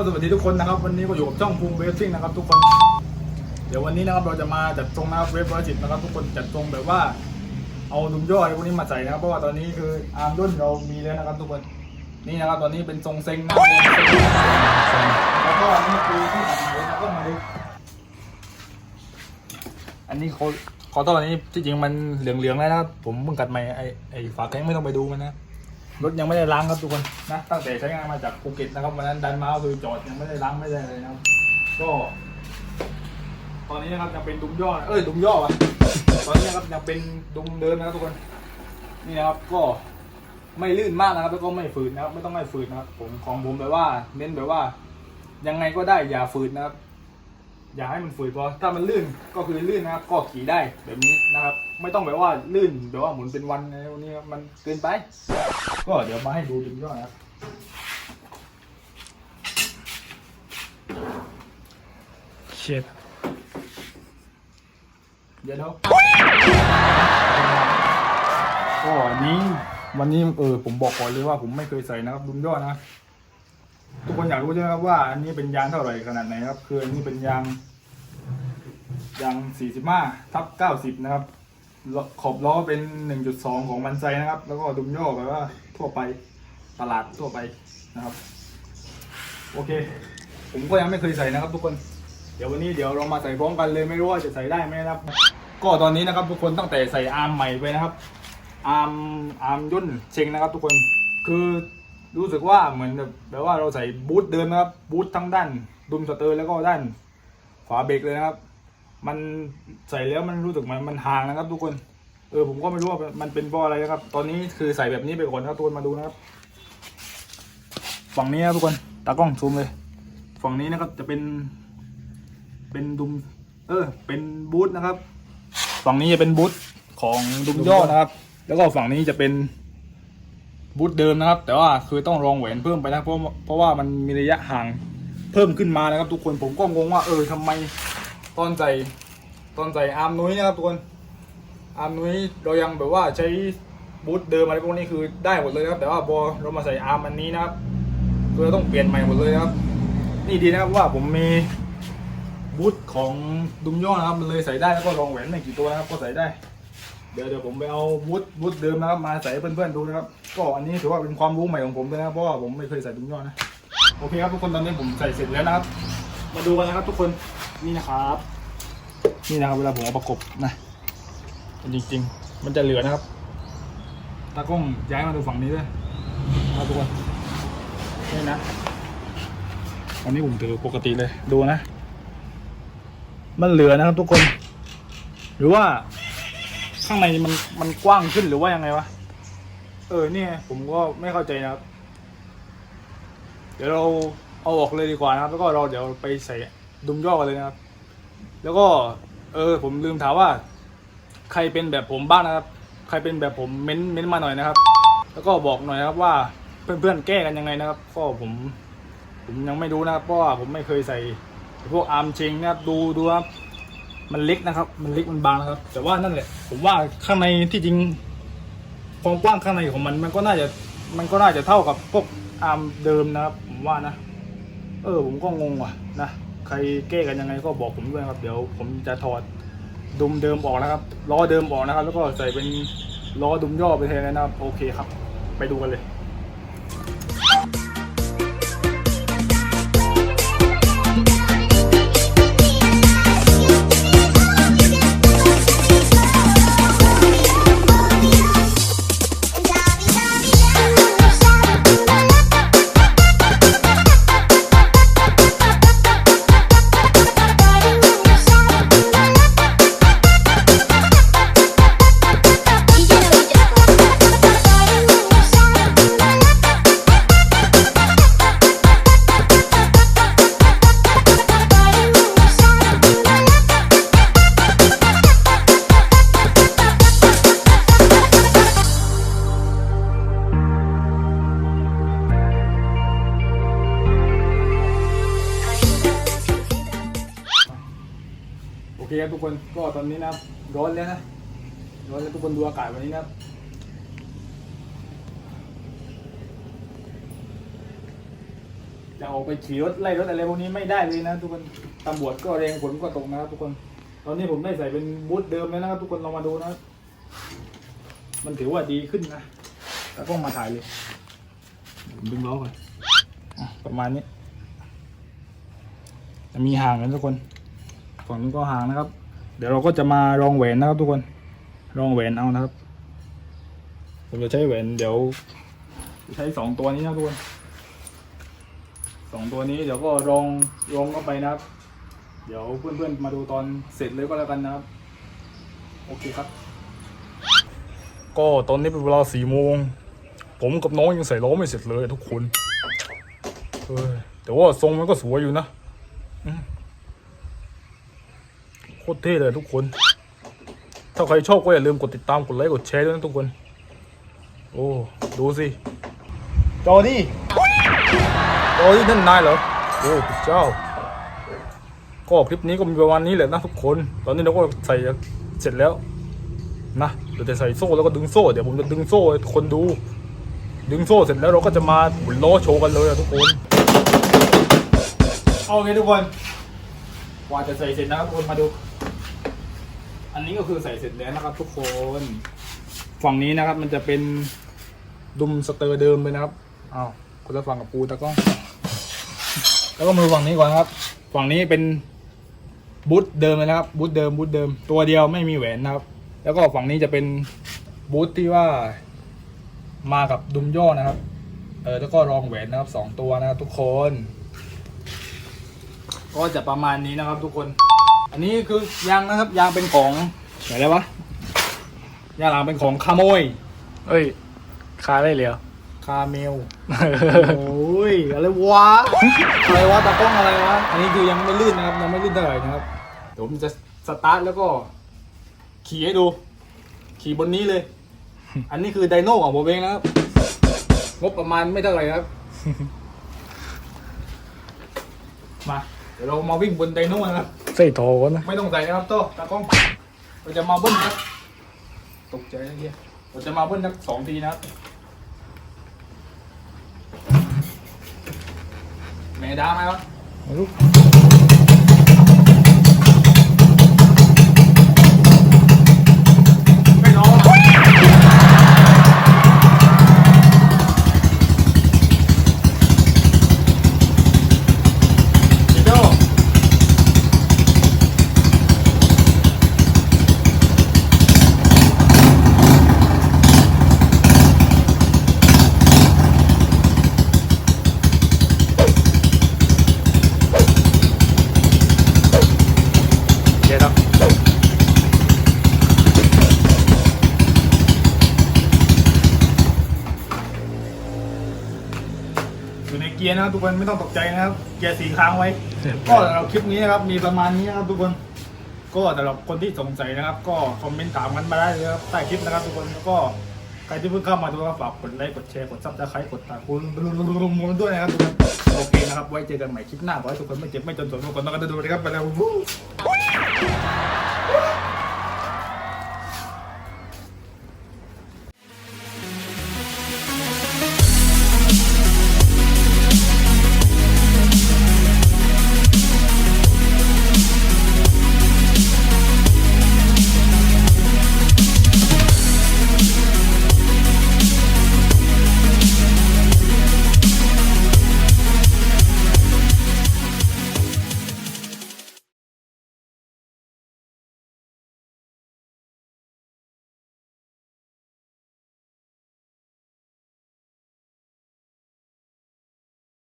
ก็สวัสดีทุกคนนะครับ วันนี้ก็อยู่กับช่องภูมิเวฟซิ่งนะครับทุกคน เดี๋ยววันนี้นะครับเราจะมาจัดทรงนะครับเวฟร้อยสิบนะครับ ทุกคนจัดทรงแบบว่าเอาดุมย่ออะไรพวกนี้มาใส่นะครับเพราะว่าตอนนี้คืออาร์มรุ่นเรามีแล้วนะครับ ทุกคนนี่นะครับตอนนี้เป็นทรงเซ็งนะครับแล้วก็นี่คือที่ตัดไหนแล้วก็มาดูอันนี้เขาขาตอนนี้ที่จริงมันเหลืองๆแล้วนะครับผมเพิ่งกัดใหม่ไอไอฝาแข้งไม่ต้องไปดูมันนะ รถยังไม่ได้ล้างครับทุกคนนะตั้งแต่ใช้งานมาจากภูเก็ตนะครับวันนั้นดันมาคือจอดยังไม่ได้ล้างไม่ได้เลยนะครับ ก็ ตอนนี้นะครับยังเป็นดุมย่อเอ้ยดุมย่ออะตอนนี้นะครับยังเป็นดุมเดิมนะครับทุกคนนี่นะครับก็ไม่ลื่นมากนะครับแล้วก็ไม่ฝืนนะครับไม่ต้องให้ฝืนนะครับ ผมของผมแบบว่า เน้นแบบว่า ยังไงก็ได้อย่าฝืนนะครับ อย่าให้มันฝืนพอถ้ามันลื่นก็คือลื่นนะครับ ก็ขี่ได้แบบนี้นะครับ ไม่ต้องแบบว่าลื่นแบบว่าหมุนเป็นวันอะไรพวกนี้ครับมันเกินไป ก็เดี๋ยวมาให้ดูดุมย่อนะครับเช็ดเดี๋ยวเดี๋ยวก็อันนี้วันนี้เออผมบอกก่อนเลยว่าผมไม่เคยใส่นะครับดุมย่อนะทุกคนอยากรู้ใช่ไหมครับว่าอันนี้เป็นยางเท่าไหร่ขนาดไหนครับคืออันนี้เป็นยางยาง45ทับ90นะครับล้อ ขอบล้อเป็น 1.2 ของมันไซนะครับ แล้วก็ดุมย่อแบบว่าทั่วไปตลาดทั่วไปนะครับ โอเค ผมก็ยังไม่เคยใส่นะครับทุกคน เดี๋ยววันนี้เดี๋ยวเรามาใส่พร้อมกันเลยไม่รู้ว่าจะใส่ได้ไหมนะครับ ก็ตอนนี้นะครับทุกคนตั้งแต่ใส่อาร์มใหม่ไปนะครับ อาร์มอาร์มยุ่นเชงนะครับ ทุกคนคือรู้สึกว่าเหมือนแบบแบบว่าเราใส่บูทเดิมนะครับบูททั้งด้านดุมสเตอร์แล้วก็ด้านฝาเบรกเลยนะครับ มันใส่แล้วมันรู้สึกมันมันห่างนะครับ ทุกคน เออผมก็ไม่รู้ว่ามันเป็นเพราะอะไรนะครับ ตอนนี้คือใส่แบบนี้ไปก่อนนะครับทุกคนมาดูนะครับ ฝั่งนี้นะทุกคนตากล้องซูมเลย ฝั่งนี้นะครับจะเป็น เป็นดุม เออ เป็นบูทนะครับ ฝั่งนี้จะเป็นบูทของดุมย่อนะครับ แล้วก็ฝั่งนี้จะเป็นบูทเดิมนะครับ แต่ว่าคือต้องรองแหวนเพิ่มไปนะเพราะเพราะว่ามันมีระยะห่างเพิ่มขึ้นมานะครับ ทุกคนผมก็งงว่า เออทำไม ตอนใส่ตอนใส่อาร์มนุ้ยนะครับทุกคนอาร์มนุ้ยเรายังแบบว่าใช้บูทเดิมอะไรพวกนี้คือได้หมดเลยนะครับแต่ว่าพอเรามาใส่อาร์มอันนี้นะครับคือเราต้องเปลี่ยนใหม่หมดเลยนะครับ นี่ดีนะครับว่าผมมีบูทของดุมย่อนะครับมันเลยใส่ได้แล้วก็รองแหวนไม่กี่ตัวนะครับก็ใส่ได้ เดี๋ยวเดี๋ยวผมไปเอาบูทบูทเดิมนะครับมาใส่เพื่อนๆดูนะครับ ก็อันนี้ถือว่าเป็นความรู้ใหม่ของผมเลยนะเพราะว่าผมไม่เคยใส่ดุมย่อนะโอเคครับทุกคนตอนนี้ผมใส่เสร็จแล้วนะครับ มาดูกันนะครับทุกคน นี่นะครับ นี่นะครับเวลาผมเอาประกบนะจริงๆ มันจะเหลือนะครับ ตากล้องย้ายมาดูฝั่งนี้ด้วยนะทุกคนนี่นะอันนี้ผมถือปกติเลยดูนะ มันเหลือนะครับทุกคน หรือว่าข้างในมันมันกว้างขึ้นหรือว่ายังไงวะเออเนี่ยผมก็ไม่เข้าใจนะครับ เดี๋ยวเราเอาออกเลยดีกว่านะครับ แล้วก็เราเดี๋ยวไปใส่ ดุมย่อกันเลยนะครับ แล้วก็ เออ ผมลืมถามว่า ใครเป็นแบบผมบ้างนะครับ ใครเป็นแบบผมเม้นเม้นมาหน่อยนะครับ แล้วก็บอกหน่อยนะครับว่าเพื่อนๆแก้กันยังไงนะครับก็ผมผมยังไม่รู้นะครับเพราะว่าผมไม่เคยใส่พวกอาร์มเชงนะครับดูดูครับมันเล็กนะครับ มันเล็กมันบางนะครับ แต่ว่านั่นแหละ ผมว่าข้างในที่จริงความกว้างข้างในของมัน มันก็น่าจะมันก็น่าจะเท่ากับพวกอาร์มเดิมนะครับ ผมว่านะ เออ ผมก็งงว่ะนะ ใครแก้กันยังไงก็บอกผมด้วยครับ เดี๋ยวผมจะถอดดุมเดิมออกนะครับล้อเดิมออกนะครับ แล้วก็ใส่เป็นล้อดุมย่อไปแทนนะครับ โอเคครับ ไปดูกันเลย ทุกคนก็ตอนนี้นะครับร้อนแล้วนะร้อนแล้วทุกคนดูอากาศวันนี้นะครับจะออกไปขี่รถไล่รถอะไรพวกนี้ไม่ได้เลยนะ ทุกคนตำรวจก็แรงฝนก็ตกนะครับทุกคน ตอนนี้ผมได้ใส่เป็นบูทเดิมแล้วนะครับ ทุกคนลองมาดูนะครับมันถือว่าดีขึ้นนะแล้วก็มาถ่ายเลยผมดึงล้อก่อนอะประมาณนี้จะมีห่างกันทุกคนฝั่งนี้ก็ห่างนะครับ เดี๋ยวเราก็จะมารองแหวนนะครับทุกคนรองแหวนเอานะครับ ผมจะใช้แหวนเดี๋ยว ใช้สองตัวนี้นะทุกคนสองตัวนี้เดี๋ยวก็รองรองเข้าไปนะครับ เดี๋ยวเพื่อนๆมาดูตอนเสร็จเลยก็แล้วกันนะครับ โอเคครับ ก็ตอนนี้เป็นเวลาสี่โมงผมกับน้องยังใส่ล้อไม่เสร็จเลยทุกคนเออแต่ว่าทรงมันก็สวยอยู่นะอื ตรเท่เลยทุกคน ถ้าใครชอบก็อย่าลืมกดติดตามกดไลค์กดแชร์ด้วยนะทุกคน โอ้ดูสิจอนี่จอนี่นั่นนายเหรอโอ้พระเจ้า ก็คลิปนี้ก็มีประมาณนี้แหละนะทุกคน ตอนนี้เราก็ใส่เสร็จแล้วนะเดี๋ยวจะใส่โซ่แล้วก็ดึงโซ่เดี๋ยวผมจะดึงโซ่ให้ทุกคนดู ดึงโซ่เสร็จแล้วเราก็จะมาหมุนล้อโชว์กันเลยอะทุกคนโอเคทุกคน กว่าจะใส่เสร็จนะครับทุกคนมาดู อันนี้ก็คือใส่เสร็จแล้วนะครับ ทุกคน ฝั่งนี้นะครับ มันจะเป็นดุมสเตอร์เดิมเลยนะครับอ้าวคนละฝั่งกับปูตะก้องแล้วก็มือฝั่งนี้ก่อนครับ ฝั่งนี้เป็นบูทเดิมเลยนะครับบูทเดิมบูทเดิม ตัวเดียวไม่มีแหวนนะครับ แล้วก็ฝั่งนี้จะเป็นบูทที่ว่า มากับดุมย่อนะครับ เออแล้วก็รองแหวนนะครับสองตัวนะครับทุกคน ก็จะประมาณนี้นะครับทุกคน อันนี้คือยางนะครับยางเป็นของไหนแล้ววะยางหลังเป็นของคาโมยเอ้ยคาได้เลยเหรอคาเมลโอ้ยอะไรวะอะไรวะตากล้องอะไรวะอันนี้คือยังไม่ลื่นนะครับยังไม่ลื่นเท่าไหร่นะครับเดี๋ยวผมจะสตาร์ทแล้วก็ ขี่ให้ดู ขี่บนนี้เลย อันนี้คือไดโน่ของผมเองนะครับงบประมาณไม่เท่าไหร่ครับ มาเดี๋ยวเรามาวิ่งบนไดโน่นะครับ ใส่ทอก่อนนะไม่ต้องใส่นะครับโต้ตากล้อง เราจะมาเบิ้ลครับตกใจนะเฮียเราจะมาเบิ้ลสักสองทีนะครับแม่ดาไหมวะไม่รู้ ไม่ร้องเดี๋ยว เดี๋ยวนะ อ ยู่ในเกียร์นะครับทุกคนไม่ต้องตกใจนะครับ เกียร์สีค้างไว้ ก็สำหรับคลิปนี้นะครับมีประมาณนี้นะครับทุกคน ก็สำหรับคนที่สงสัยนะครับ ก็คอมเมนต์ถามกันมาได้เลยครับใต้คลิปนะครับทุกคนแล้วก็ใครที่เพิ่งเข้ามาดูก็ฝากกดไลค์กดแชร์กดซับสไครต์กดตามคุณรุมๆด้วยนะครับทุกคนโอเคนะครับไว้เจอกันใหม่คลิปหน้าขอให้ทุกคนไม่เจ็บไม่จนสนทุกคนต้องกันดูนะครับไปแล้ว